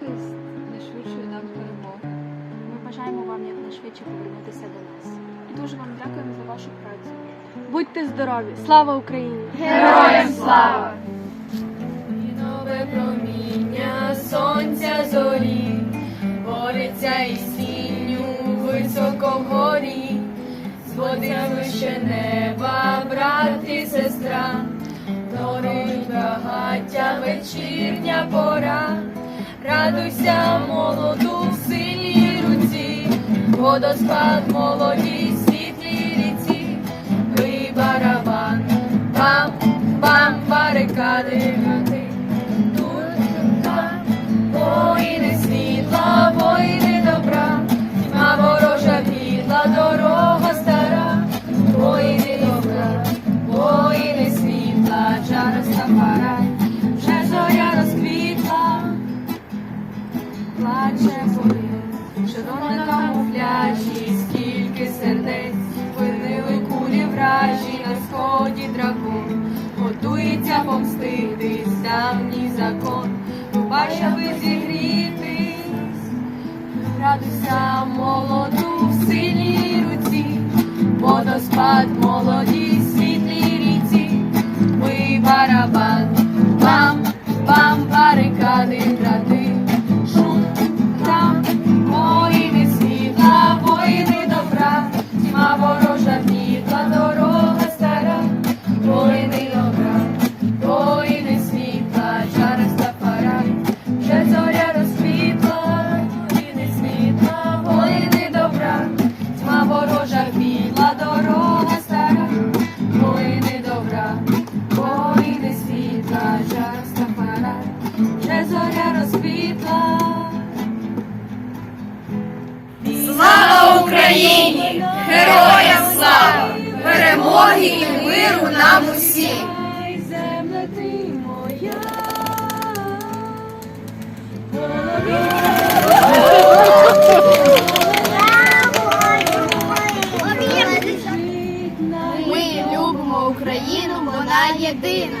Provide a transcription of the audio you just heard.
захист найшвидшої нам перемоги. Ми бажаємо вам якнайшвидше повернутися до нас. І дуже вам дякуємо за вашу працю. Будьте здорові! Слава Україні! Героям слава! І нове проміння сонця зорі, бореться із тінню високо вгорі, зводить ще неба, брат і сестра, горить багаття вечірня пора, радуйся молоду в синій руці, водоспад молодій світлій ріці, бий барабан, бам, бам, барикади. Гати. Тут, там, воїни світла, воїни добра, тьма ворожа підла, дорога стара, воїни добра, воїни світла, чара стафарай, плаче боєць, на камуфляжі, скільки сердець, винили кулі вражі на сході дракон, готується помститись давній закон, побач, би зігрітись, радуйся молоду Україні! Героям слава! Перемоги і миру нам усім! Земля ти. Ми любимо Україну, вона єдина.